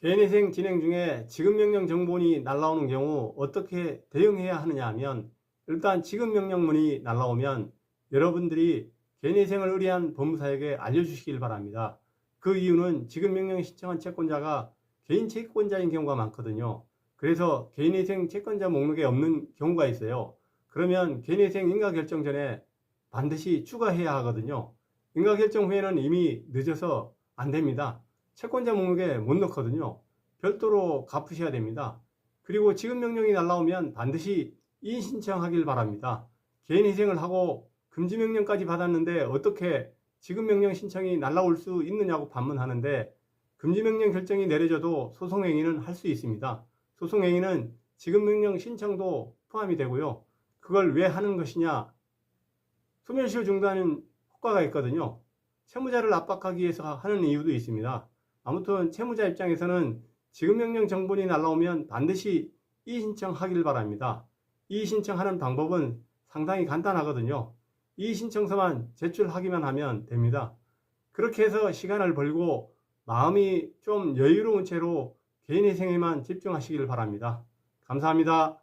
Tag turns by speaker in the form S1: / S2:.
S1: 개인회생 진행 중에 지급명령 정보문이 날라오는 경우 어떻게 대응해야 하느냐 하면 일단 지급명령문이 날라오면 여러분들이 개인회생을 의뢰한 법무사에게 알려주시길 바랍니다. 그 이유는 지급명령 신청한 채권자가 개인 채권자인 경우가 많거든요. 그래서 개인회생 채권자 목록에 없는 경우가 있어요. 그러면 개인회생 인가결정 전에 반드시 추가해야 하거든요. 인가결정 후에는 이미 늦어서 안 됩니다. 채권자 목록에 못 넣거든요. 별도로 갚으셔야 됩니다. 그리고 지급 명령이 날라오면 반드시 이인 신청하길 바랍니다. 개인회생을 하고 금지 명령까지 받았는데 어떻게 지급 명령 신청이 날라올 수 있느냐고 반문하는데 금지 명령 결정이 내려져도 소송 행위는 할 수 있습니다. 소송 행위는 지급 명령 신청도 포함이 되고요. 그걸 왜 하는 것이냐? 소멸시효 중단은 효과가 있거든요. 채무자를 압박하기 위해서 하는 이유도 있습니다. 아무튼 채무자 입장에서는 지급명령 정본이 날라오면 반드시 이의신청하길 바랍니다. 이의신청하는 방법은 상당히 간단하거든요. 이의신청서만 제출하기만 하면 됩니다. 그렇게 해서 시간을 벌고 마음이 좀 여유로운 채로 개인의 생에만 집중하시길 바랍니다. 감사합니다.